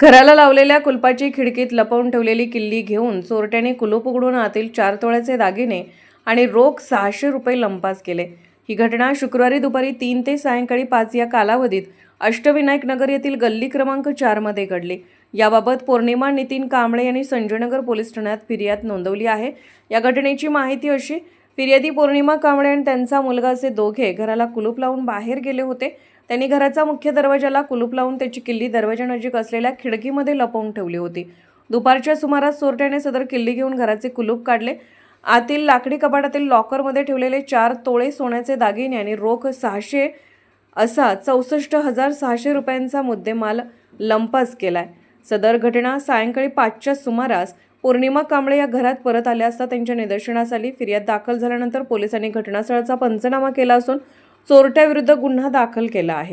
घराला लावलेल्या कुलपाची खिडकीत लपवून ठेवलेली किल्ली घेऊन चोरट्याने कुलूप उघडून आतील चार तोळ्याचे दागिने आणि रोख सहाशे रुपये लंपास केले. ही घटना शुक्रवारी दुपारी तीन ते सायंकाळी पाच या कालावधीत अष्टविनायक नगर येथील गल्ली क्रमांक चारमध्ये घडली. याबाबत पौर्णिमा नितीन कांबळे यांनी संजयनगर पोलीस ठाण्यात फिर्याद नोंदवली आहे. या घटनेची माहिती अशी फिर्यादी पौर्णिमा कांबळे आणि त्यांचा मुलगा असे दोघे घराला कुलूप लावून बाहेर गेले होते. त्यांनी घराचा मुख्य दरवाजाला कुलूप लावून त्याची किल्ली दरवाजानजीक असलेल्या खिडकीमध्ये लपवून ठेवली होती. दुपारच्या सुमारास चोरट्याने सदर किल्ली घेऊन घराचे कुलूप काढले. आतील लाकडी कपाटातील लॉकरमध्ये ठेवलेले चार तोळे सोन्याचे दागिने आणि रोख सहाशे असा चौसष्ट हजार सहाशे रुपयांचा मुद्देमाल लंपास केलाय. सदर घटना सायंकाळी पाचच्या सुमारास पौर्णिमा कांबळे या घरात परत आल्या असता त्यांच्या निदर्शनास आली. फिर्याद दाखल झाल्यानंतर पोलिसांनी घटनास्थळाचा पंचनामा केला असून चोरट्याविरुद्ध गुन्हा दाखल केला आहे.